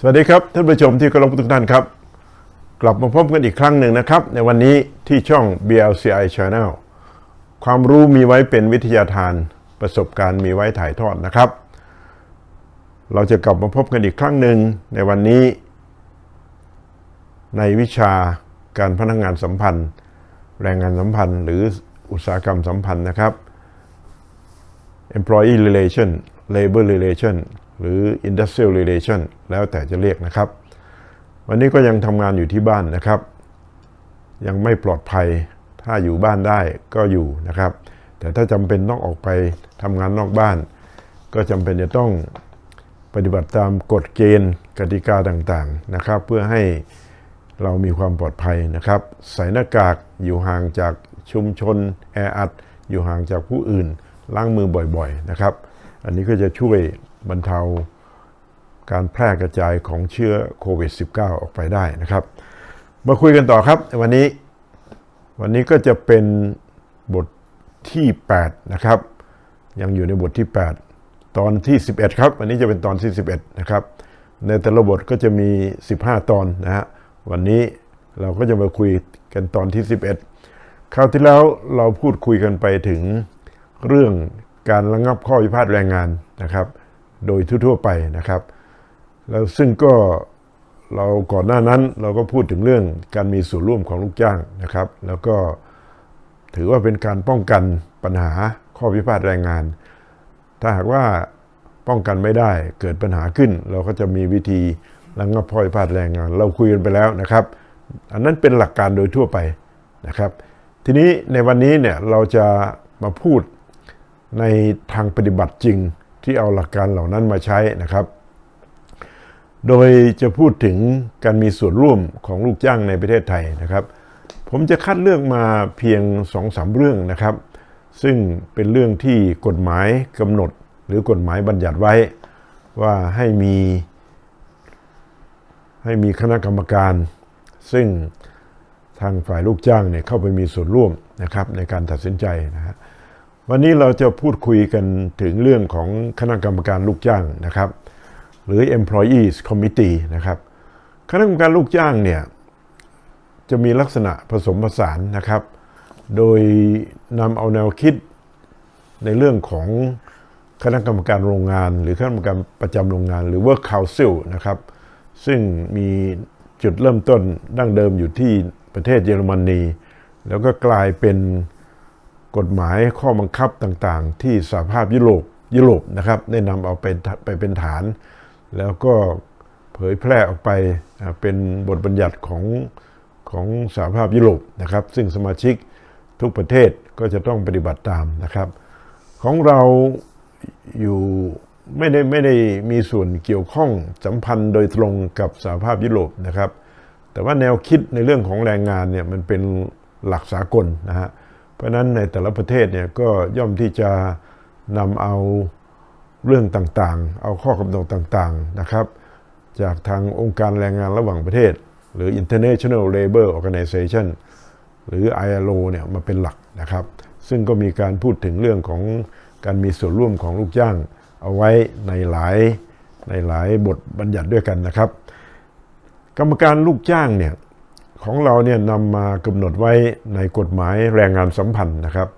สวัสดีครับ ท่านผู้ชมที่เคารพทุกท่านครับ กลับมาพบกันอีกครั้งหนึ่งนะครับ ในวันนี้ที่ช่อง BLCI Channel ความรู้มีไว้เป็นวิทยาทาน ประสบการณ์มีไว้ถ่ายทอดนะครับ เราจะกลับมาพบกันอีกครั้งหนึ่งในวันนี้ ในวิชาการพนักงานสัมพันธ์ แรงงานสัมพันธ์ หรืออุตสาหกรรมสัมพันธ์นะครับ employee relation labor relation หรือ industrial relation แล้วแต่จะเรียกนะครับ วันนี้ก็ยังทำงานอยู่ที่บ้านนะครับ ยังไม่ปลอดภัย ถ้าอยู่บ้านได้ก็อยู่นะครับ แต่ถ้าจำเป็นต้องออกไปทำงานนอกบ้าน ก็จำเป็นจะต้องปฏิบัติตามกฎเกณฑ์กติกาต่างๆนะครับ เพื่อให้เรามีความปลอดภัยนะครับ ใส่หน้ากากอยู่ห่างจากชุมชนแออัดอยู่ห่างจากผู้อื่นล้างมือบ่อยๆนะครับ อันนี้ก็จะช่วย บรรเทาการแพร่กระจายของเชื้อโควิด -19 ออกไปได้นะครับ มาคุยกันต่อครับวันนี้วันนี้ก็จะเป็นบทที่ 8 นะครับ ยังอยู่ในบทที่ 8 ตอนที่ 11 ครับ วันนี้จะเป็นตอนที่ 11 นะครับ ในแต่ละบทก็จะมี 15 ตอนนะฮะวันนี้เราก็จะมาคุยกันตอนที่ 11 คราวที่แล้วเราพูดคุยกันไปถึงเรื่องการระงับข้อพิพาทแรงงานนะครับ โดยทั่วๆไปนะครับ แล้วซึ่งก็เราก่อนหน้านั้นเราก็พูดถึงเรื่องการมีส่วนร่วมของลูกจ้างนะครับ แล้วก็ถือว่าเป็นการป้องกันปัญหาข้อพิพาทแรงงาน ถ้าหากว่าป้องกันไม่ได้เกิดปัญหาขึ้น เราก็จะมีวิธีระงับข้อพิพาทแรงงาน เราคุยกันไปแล้วนะครับ อันนั้นเป็นหลักการโดยทั่วไปนะครับ ทีนี้ในวันนี้เนี่ยเราจะมาพูดในทางปฏิบัติจริง ที่เอาหลักการเหล่านั้นมาใช้นะครับ โดยจะพูดถึงการมีส่วนร่วมของลูกจ้างในประเทศไทยนะครับ ผมจะคัดเลือกมาเพียงสองสามเรื่องนะครับ ซึ่งเป็นเรื่องที่กฎหมายกำหนด หรือกฎหมายบัญญัติไว้ ว่าให้มี ให้มีคณะกรรมการ ซึ่งทางฝ่ายลูกจ้างเนี่ยเข้าไปมีส่วนร่วมนะครับในการตัดสินใจนะฮะ วันนี้เราจะพูดคุยกันถึงเรื่องของคณะกรรมการลูกจ้างนะครับ หรือ employees committee นะครับคณะกรรมการลูกจ้างเนี่ยจะมีลักษณะผสมผสานนะครับ โดยนำเอาแนวคิดในเรื่องของคณะกรรมการโรงงาน หรือคณะกรรมการประจำโรงงานหรือ work council นะครับ ซึ่งมีจุดเริ่มต้นดั้งเดิมอยู่ที่ประเทศเยอรมนี แล้วก็กลายเป็น กฎหมายข้อบังคับต่างๆ ที่สหภาพยุโรปยุโรปนะครับได้นำเอาไปไปเป็นฐาน แล้วก็เผยแพร่ออกไปเป็นบทบัญญัติของของสหภาพยุโรปนะครับ ซึ่งสมาชิกทุกประเทศก็จะต้องปฏิบัติตามนะครับ ของเราอยู่ไม่ได้ไม่ได้มีส่วนเกี่ยวข้องสัมพันธ์โดยตรงกับสหภาพยุโรปนะครับ แต่ว่าแนวคิดในเรื่องของแรงงานเนี่ยมันเป็นหลักสากลนะฮะ เพราะนั้นในแต่ละประเทศเนี่ยก็ย่อมที่จะนำเอาเรื่องต่างๆ เอาข้อกำหนดต่างๆนะครับ จากทางองค์การแรงงานระหว่างประเทศ หรือ International Labour Organization หรือ ILO เนี่ยมาเป็นหลักนะครับ ซึ่งก็มีการพูดถึงเรื่องของการมีส่วนร่วมของลูกจ้าง เอาไว้ในหลายในหลายบทบัญญัติด้วยกันนะครับ กรรมการลูกจ้างเนี่ย ของเราเนี่ยนำมากำหนดไว้ในกฎหมายแรงงานสัมพันธ์นะครับ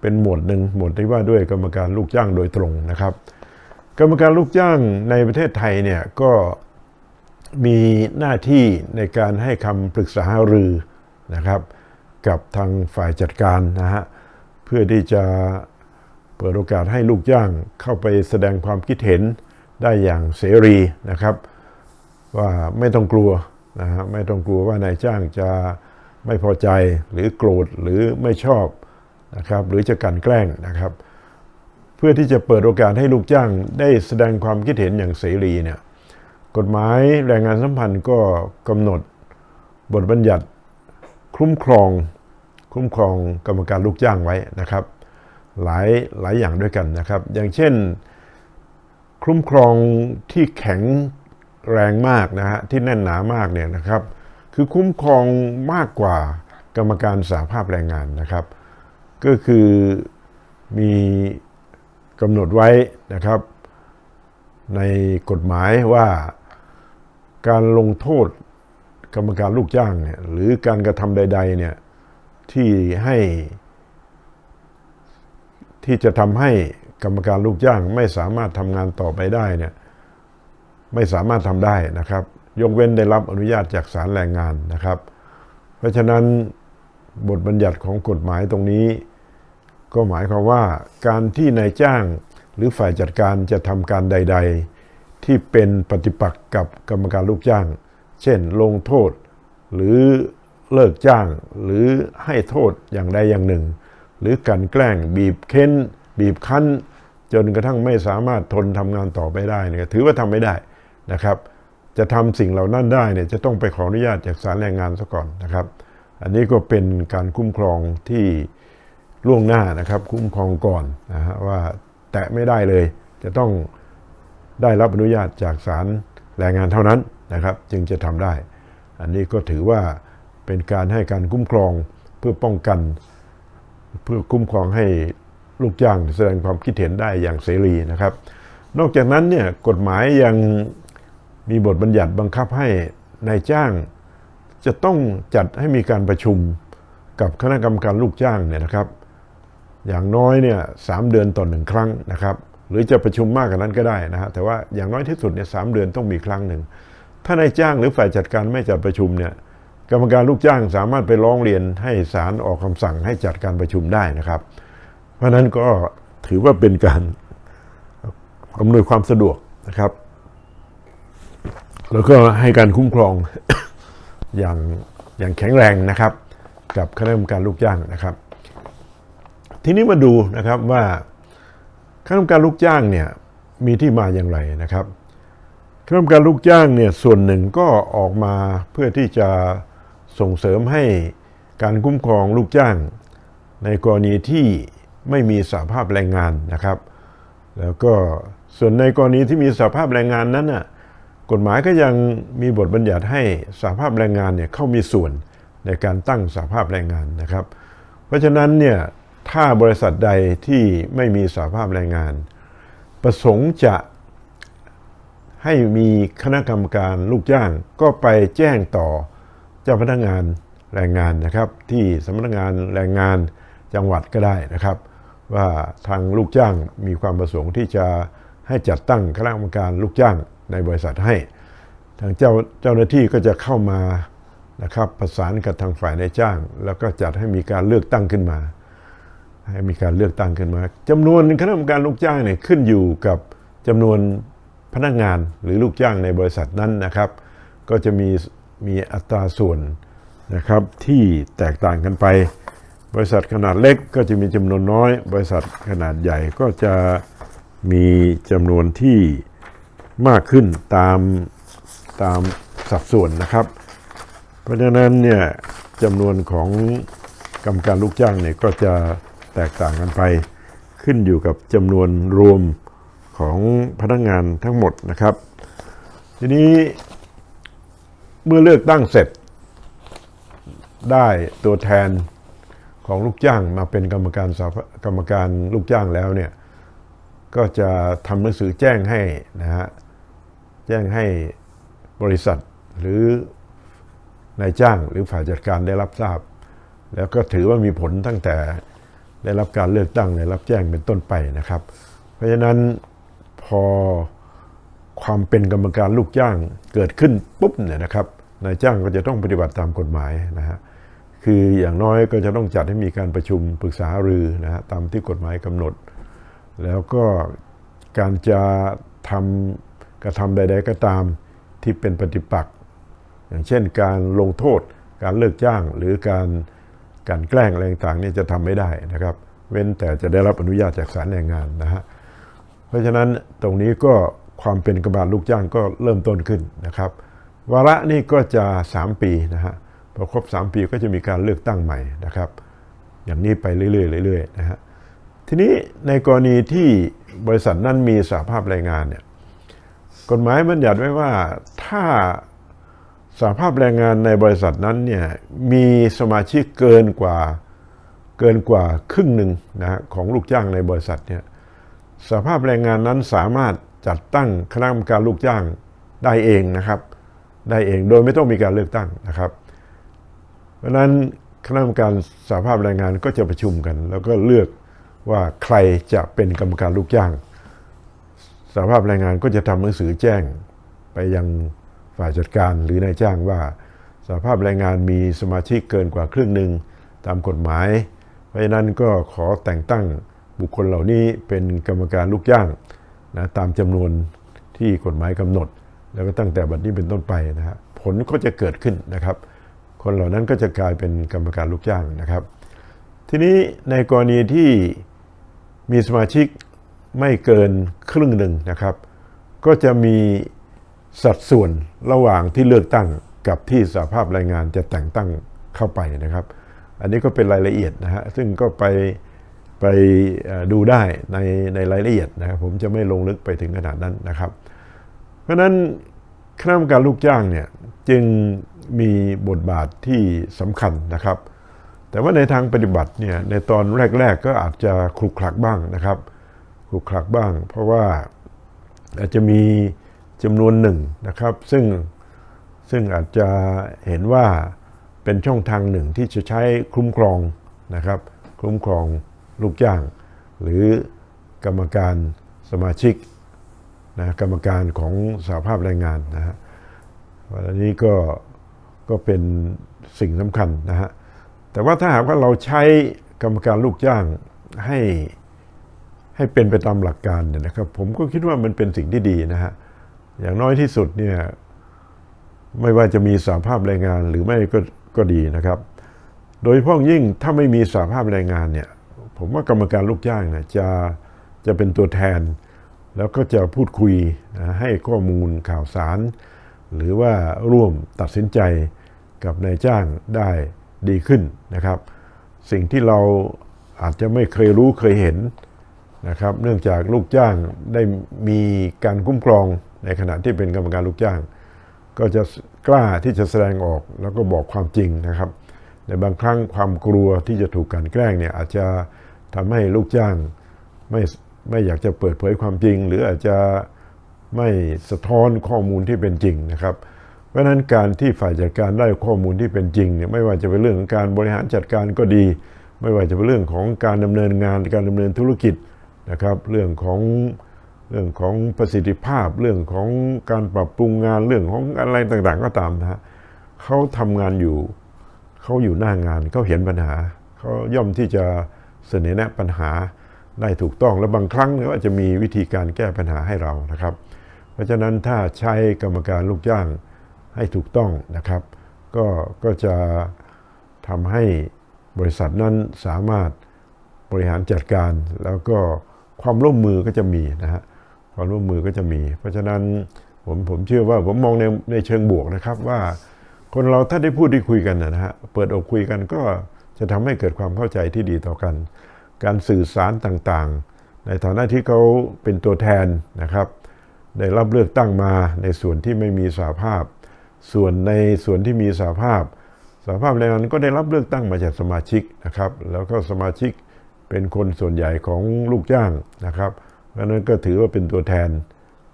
เป็นหมวดหนึ่งหมวดที่ว่าด้วยกรรมการลูกจ้างโดยตรงนะครับ กรรมการลูกจ้างในประเทศไทยเนี่ยก็มีหน้าที่ในการให้คำปรึกษาหารือนะครับ กับทางฝ่ายจัดการนะฮะเพื่อที่จะเปิดโอกาสให้ลูกจ้างเข้าไปแสดงความคิดเห็นได้อย่างเสรีนะครับ ว่าไม่ต้องกลัว นะฮะไม่ต้องกลัวว่านายจ้างจะไม่พอใจหรือโกรธหรือไม่ชอบนะครับหรือจะกันแกล้งนะครับ เพื่อที่จะเปิดโอกาสให้ลูกจ้างได้แสดงความคิดเห็นอย่างเสรีเนี่ยกฎหมายแรงงานสัมพันธ์ก็กำหนดบทบัญญัติคุ้มครองคุ้มครองกรรมการลูกจ้างไว้นะครับ หลายหลายอย่างด้วยกันนะครับ อย่างเช่น คุ้มครองที่แข็ง แรงมากนะฮะที่แน่นหนามากเนี่ยนะครับ คือคุ้มครองมากกว่ากรรมการสาภาพแรงงานนะครับ ก็คือมีกำหนดไว้นะครับ ในกฎหมายว่าการลงโทษกรรมการลูกจ้างเนี่ยหรือการกระทำใด ๆเนี่ยที่ให้ที่จะทำให้กรรมการลูกจ้างไม่สามารถทำงานต่อไปได้เนี่ย ไม่สามารถทำได้นะครับ ยกเว้นได้รับอนุญาตจากศาลแรงงานนะครับ เพราะฉะนั้นบทบัญญัติของกฎหมายตรงนี้ ก็หมายความว่าการที่นายจ้างหรือฝ่ายจัดการจะทำการใด ๆ ที่เป็นปฏิปักษ์กับกรรมการลูกจ้าง เช่น ลงโทษ หรือเลิกจ้าง หรือให้โทษอย่างใดอย่างหนึ่ง หรือกลันแกล้งบีบเค้น บีบคั้น จนกระทั่งไม่สามารถทนทำงานต่อไปได้เนี่ยถือว่าทำไม่ได้ นะครับ จะทำสิ่งเหล่านั้นได้เนี่ยจะต้องไปขออนุญาตจากศาลแรงงานซะก่อนนะครับ อันนี้ก็เป็นการคุ้มครองที่ล่วงหน้านะครับ คุ้มครองก่อนนะฮะว่าแตะไม่ได้เลย จะต้องได้รับอนุญาตจากศาลแรงงานเท่านั้นนะครับ จึงจะทำได้ อันนี้ก็ถือว่าเป็นการให้การคุ้มครองเพื่อป้องกัน เพื่อคุ้มครองให้ลูกจ้างแสดงความคิดเห็นได้อย่างเสรีนะครับ นอกจากนั้นเนี่ยกฎหมายยัง มีบทบัญญัติบังคับให้นายจ้าง จะต้องจัดให้มีการประชุมกับคณะกรรมการลูกจ้างเนี่ยนะครับ อย่างน้อยเนี่ยสามเดือนต่อหนึ่งครั้งนะครับ หรือจะประชุมมากกว่านั้นก็ได้นะฮะแต่ว่าอย่างน้อยที่สุดเนี่ยสามเดือนต้องมีครั้งหนึ่งถ้านายจ้างหรือฝ่ายจัดการไม่จัดประชุมเนี่ยกรรมการลูกจ้างสามารถไปร้องเรียนให้ศาลออกคำสั่งให้จัดการประชุมได้นะครับ เพราะฉะนั้นก็ถือว่าเป็นการอำนวยความสะดวกนะครับ แล้วก็ให้การคุ้มครองอย่างอย่างแข็งแรงนะครับ กับคณะกรรมการลูกจ้างนะครับ ทีนี้มาดูนะครับว่าคณะกรรมการลูกจ้างเนี่ยมีที่มาอย่างไรนะครับคณะกรรมการลูกจ้างเนี่ยส่วนหนึ่งก็ออกมาเพื่อที่จะส่งเสริมให้การคุ้มครองลูกจ้าง ในกรณีที่ไม่มีสาภาพแรงงานนะครับ แล้วก็ส่วนในกรณีที่มีสาภาพแรงงานนั้นน่ะ กฎหมายก็ยังมีบทบัญญัติให้สาภาพแรงงานเนี่ยเข้ามีส่วนในการตั้งสาภาพแรงงานนะครับ เพราะฉะนั้นเนี่ยถ้าบริษัทใดที่ไม่มีสาภาพแรงงาน ประสงค์จะให้มีคณะกรรมการลูกจ้างก็ไปแจ้งต่อเจ้าพนักงานแรงงานนะครับ ที่สำนักงานแรงงานจังหวัดก็ได้นะครับ ว่าทางลูกจ้างมีความประสงค์ที่จะให้จัดตั้งคณะกรรมการลูกจ้าง ในบริษัทให้ ทางเจ้าเจ้าหน้าที่ก็จะเข้ามานะครับประสานกับทางฝ่ายนายจ้าง แล้วก็จัดให้มีการเลือกตั้งขึ้นมา ให้มีการเลือกตั้งขึ้นมาจำนวนคณะกรรมการลูกจ้างเนี่ยขึ้นอยู่กับจำนวนพนักงานหรือลูกจ้างในบริษัทนั้นนะครับ ก็จะมีมีอัตราส่วนนะครับที่แตกต่างกันไป บริษัทขนาดเล็กก็จะมีจำนวนน้อย บริษัทขนาดใหญ่ก็จะมีจำนวนที่ มากขึ้นตามตามสัดส่วนนะครับ เพราะฉะนั้นเนี่ยจำนวนของกรรมการลูกจ้างเนี่ยก็จะแตกต่างกันไป ขึ้นอยู่กับจำนวนรวมของพนักงานทั้งหมดนะครับ ทีนี้เมื่อเลือกตั้งเสร็จ ได้ตัวแทนของลูกจ้างมาเป็นกรรมการสภากรรมการลูกจ้างแล้วเนี่ยก็จะทำหนังสือแจ้งให้นะฮะ แจ้งให้บริษัทหรือนายจ้างหรือฝ่ายจัดการได้รับทราบ แล้วก็ถือว่ามีผลตั้งแต่ได้รับการเลือกตั้งได้รับแจ้งเป็นต้นไปนะครับ เพราะฉะนั้นพอความเป็นกรรมการลูกจ้างเกิดขึ้นปุ๊บเนี่ยนะครับนายจ้างก็จะต้องปฏิบัติตามกฎหมายนะฮะคืออย่างน้อยก็จะต้องจัดให้มีการประชุมปรึกษารือนะฮะตามที่กฎหมายกำหนด แล้วก็การจะทำ กระทำใด ๆ ก็ตามที่เป็นปฏิปักษ์อย่างเช่นการลงโทษ การเลิกจ้างหรือการการแกล้งอะไรต่างๆนี่จะทำไม่ได้นะครับ เว้นแต่จะได้รับอนุญาตจากศาลแรงงานนะฮะเพราะฉะนั้นตรงนี้ก็ความเป็นกรรมการลูกจ้างก็เริ่มต้นขึ้นนะครับ วาระนี่ก็จะ 3 ปีนะฮะพอครบ 3 ปีก็จะมีการเลือกตั้งใหม่นะครับ อย่างนี้ไปเรื่อยๆเรื่อยๆนะฮะทีนี้ในกรณีที่บริษัทนั้นมีสาภาพแรงงานเนี่ย กฎหมายบัญญัติไว้ว่าถ้าสาภาพแรงงานในบริษัทนั้นเนี่ยมีสมาชิกเกินกว่าเกินกว่าครึ่งหนึ่งนะฮะของลูกจ้างในบริษัทเนี่ยสาภาพแรงงานนั้นสามารถจัดตั้งคณะกรรมการลูกจ้างได้เองนะครับ ได้เองโดยไม่ต้องมีการเลือกตั้งนะครับ เพราะนั้นคณะกรรมการสหภาพแรงงานก็จะประชุมกัน แล้วก็เลือกว่าใครจะเป็นกรรมการลูกจ้าง สภาพแรงงานก็จะทำหนังสือแจ้งไปยังฝ่ายจัดการหรือนายจ้างว่าสภาพแรงงานมีสมาชิกเกินกว่าครึ่งหนึ่งตามกฎหมาย เพราะฉะนั้นก็ขอแต่งตั้งบุคคลเหล่านี้เป็นกรรมการลูกจ้างนะตามจำนวนที่กฎหมายกำหนด แล้วก็ตั้งแต่บัดนี้เป็นต้นไปนะฮะผลก็จะเกิดขึ้นนะครับ คนเหล่านั้นก็จะกลายเป็นกรรมการลูกจ้างนะครับ ทีนี้ในกรณีที่มีสมาชิก ไม่เกินครึ่งหนึ่งนะครับ ก็จะมีสัดส่วนระหว่างที่เลือกตั้งกับที่สหภาพแรงงานจะแต่งตั้งเข้าไปนะครับ อันนี้ก็เป็นรายละเอียดนะฮะซึ่งก็ไปไปดูได้ในในรายละเอียดนะครับผมจะไม่ลงลึกไปถึงขนาดนั้นนะครับ เพราะฉะนั้นคณะกรรมการลูกจ้างเนี่ยจึงมีบทบาทที่สำคัญนะครับ แต่ว่าในทางปฏิบัติเนี่ยในตอนแรก ๆ ก็อาจจะคลุกคลักบ้างนะครับ คลุกคลักบ้าง เพราะว่าอาจจะมีจำนวนหนึ่งนะครับ ซึ่งซึ่งอาจจะเห็นว่าเป็นช่องทางหนึ่งที่จะใช้คุ้มครองนะครับ คุ้มครองลูกจ้าง หรือกรรมการสมาชิกนะกรรมการของสหภาพแรงงานนะฮะวันนี้ก็ก็เป็นสิ่งสำคัญนะฮะแต่ว่าถ้าหากว่าเราใช้กรรมการลูกจ้างให้ ให้เป็นไปตามหลักการเนี่ยนะครับ ผมก็คิดว่ามันเป็นสิ่งที่ดีนะฮะอย่างน้อยที่สุดเนี่ยไม่ว่าจะมีสหภาพแรงงานหรือไม่ก็ก็ดีนะครับ โดยเฉพาะยิ่งถ้าไม่มีสหภาพแรงงานเนี่ย ผมว่ากรรมการลูกจ้างเนี่ยจะจะเป็นตัวแทน แล้วก็จะพูดคุยนะให้ข้อมูลข่าวสาร หรือว่าร่วมตัดสินใจกับนายจ้างได้ดีขึ้นนะครับ สิ่งที่เราอาจจะไม่เคยรู้เคยเห็น นะครับเนื่องจากลูกจ้างได้มีการคุ้มครองในขณะที่เป็นกรรมการลูกจ้าง ก็จะกล้าที่จะแสดงออกแล้วก็บอกความจริงนะครับในบางครั้งความกลัวที่จะถูกกลันแกล้งเนี่ยอาจจะทำให้ลูกจ้างไม่ไม่อยากจะเปิดเผยความจริง หรืออาจจะไม่สะท้อนข้อมูลที่เป็นจริงนะครับ เพราะฉะนั้นการที่ฝ่ายจัดการได้ข้อมูลที่เป็นจริงเนี่ยไม่ว่าจะเป็นเรื่องของการบริหารจัดการก็ดี ไม่ว่าจะเป็นเรื่องของการดำเนินงานการดำเนินธุรกิจ นะครับเรื่องของเรื่องของประสิทธิภาพเรื่องของการปรับปรุงงานเรื่องของอะไรต่างๆ ก็ตามนะฮะเขาทำงานอยู่เขาอยู่หน้างานเขาเห็นปัญหาเขาย่อมที่จะเสนอแนะปัญหาได้ถูกต้องและบางครั้งก็อาจจะมีวิธีการแก้ปัญหาให้เรานะครับ เพราะฉะนั้นถ้าใช้กรรมการลูกจ้างให้ถูกต้องนะครับ ก็ก็จะทำให้บริษัทนั้นสามารถบริหารจัดการแล้วก็ ความร่วมมือก็จะมีนะฮะความร่วมมือก็จะมี เพราะฉะนั้นผมผมเชื่อว่าผมมองในในเชิงบวกนะครับว่า คนเราถ้าได้พูดได้คุยกันนะฮะเปิดอกคุยกันก็จะทำให้เกิดความเข้าใจที่ดีต่อกัน การสื่อสารต่างๆ ในฐานะที่เขาเป็นตัวแทนนะครับ ได้รับเลือกตั้งมาในส่วนที่ไม่มีสาภาพ ส่วนในส่วนที่มีสาภาพสาภาพแรงงานก็ได้รับเลือกตั้งมาจากสมาชิกนะครับ แล้วก็สมาชิก เป็นคนส่วนใหญ่ของลูกจ้างนะครับเพราะฉะนั้นก็ถือว่าเป็นตัวแทน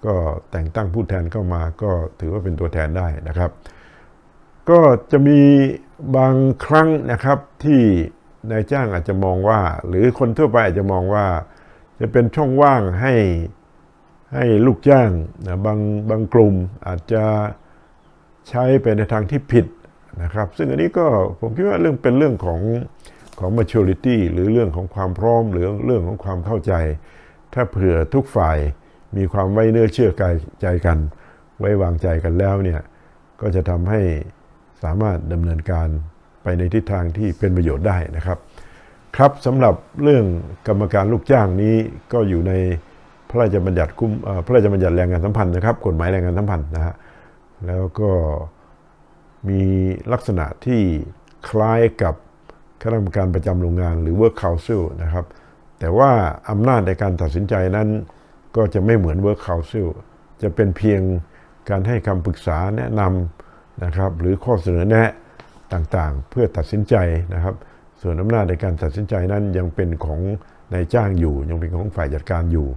ก็แต่งตั้งผู้แทนเข้ามา ก็ถือว่าเป็นตัวแทนได้นะครับ ก็จะมีบางครั้งนะครับที่นายจ้างอาจจะมองว่า หรือคนทั่วไปอาจจะมองว่า จะเป็นช่องว่างให้ให้ลูกจ้างนะบางบางกลุ่มอาจจะใช้ไปในทางที่ผิดนะครับ ซึ่งอันนี้ก็ผมคิดว่าเรื่องเป็นเรื่องของ ของ maturity หรือเรื่องของความพร้อมหรือเรื่องของความเข้าใจ ถ้าเผื่อทุกฝ่ายมีความไว้เนื้อเชื่อใจกัน ไว้วางใจกันแล้วเนี่ยก็จะทำให้สามารถดำเนินการไปในทิศทางที่เป็นประโยชน์ได้นะครับ ครับสำหรับเรื่องกรรมการลูกจ้างนี้ก็อยู่ในพระราชบัญญัติคุ้มพระราชบัญญัติแรงงานสัมพันธ์นะครับ กฎหมายแรงงานสัมพันธ์นะฮะแล้วก็มีลักษณะที่คล้ายกับ คณะกรรมการประจำโรงงานหรือ work council นะครับ แต่ว่าอำนาจในการตัดสินใจนั้น ก็จะไม่เหมือน work council จะเป็นเพียงการให้คำปรึกษาแนะนำนะครับ หรือข้อเสนอแนะต่างๆ เพื่อตัดสินใจนะครับ ส่วนอำนาจในการตัดสินใจนั้นยังเป็นของนายจ้างอยู่ ยังเป็นของฝ่ายจัดการอยู่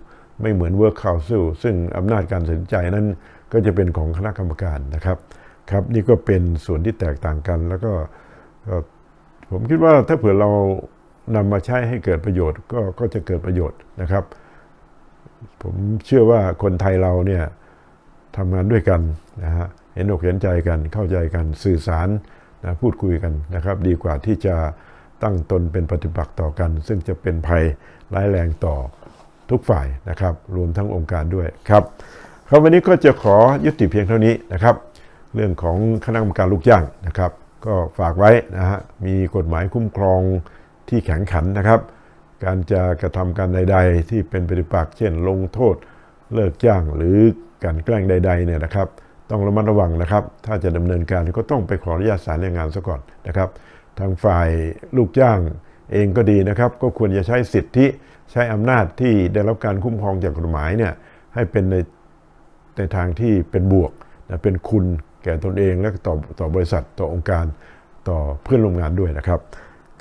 ไม่เหมือน work council ซึ่งอำนาจการตัดสินใจนั้นก็จะเป็นของคณะกรรมการนะครับ ครับนี่ก็เป็นส่วนที่แตกต่างกันแล้วก็ก็ ผมคิดว่าถ้าเผื่อเรานำมาใช้ให้เกิดประโยชน์ก็ก็จะเกิดประโยชน์นะครับ ผมเชื่อว่าคนไทยเราเนี่ยทำงานด้วยกันนะฮะเห็นอกเห็นใจกันเข้าใจกันสื่อสารนะพูดคุยกันนะครับ ดีกว่าที่จะตั้งตนเป็นปฏิปักษ์ต่อกัน ซึ่งจะเป็นภัยร้ายแรงต่อทุกฝ่ายนะครับ รวมทั้งองค์การด้วยครับครับวันนี้ก็จะขอยุติเพียงเท่านี้นะครับ เรื่องของคณะกรรมการลูกจ้างนะครับ ก็ฝากไว้นะฮะมีกฎหมายคุ้มครองที่แข็งขันนะครับ การจะกระทำการใด ๆ ที่เป็นปฏิปักษ์เช่น ลงโทษ เลิกจ้างหรือการแกล้งใด ๆเนี่ยนะครับต้องระมัดระวังนะครับ ถ้าจะดำเนินการก็ต้องไปขออนุญาตศาลแรงงานซะก่อนนะครับ ทางฝ่ายลูกจ้างเองก็ดีนะครับ ก็ควรจะใช้สิทธิใช้อำนาจที่ได้รับการคุ้มครองจากกฎหมายเนี่ยให้เป็นในในทางที่เป็นบวกนะเป็นคุณ แก่ตนเองและต่อต่อบริษัทต่อองค์การต่อเพื่อนร่วมงานด้วยนะครับ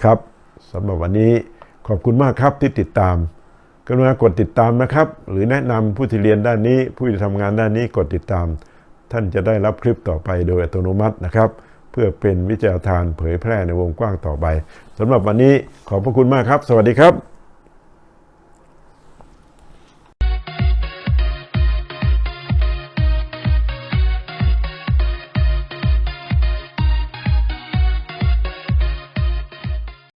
ครับสำหรับวันนี้ขอบคุณมากครับที่ติดตามกรุณากดติดตามนะครับ หรือแนะนำผู้ที่เรียนด้านนี้ ผู้ที่ทำงานด้านนี้กดติดตาม ท่านจะได้รับคลิปต่อไปโดยอัตโนมัตินะครับ เพื่อเป็นวิจัยทานเผยแพร่ในวงกว้างต่อไปสำหรับวันนี้ขอบพระคุณมากครับ สวัสดีครับ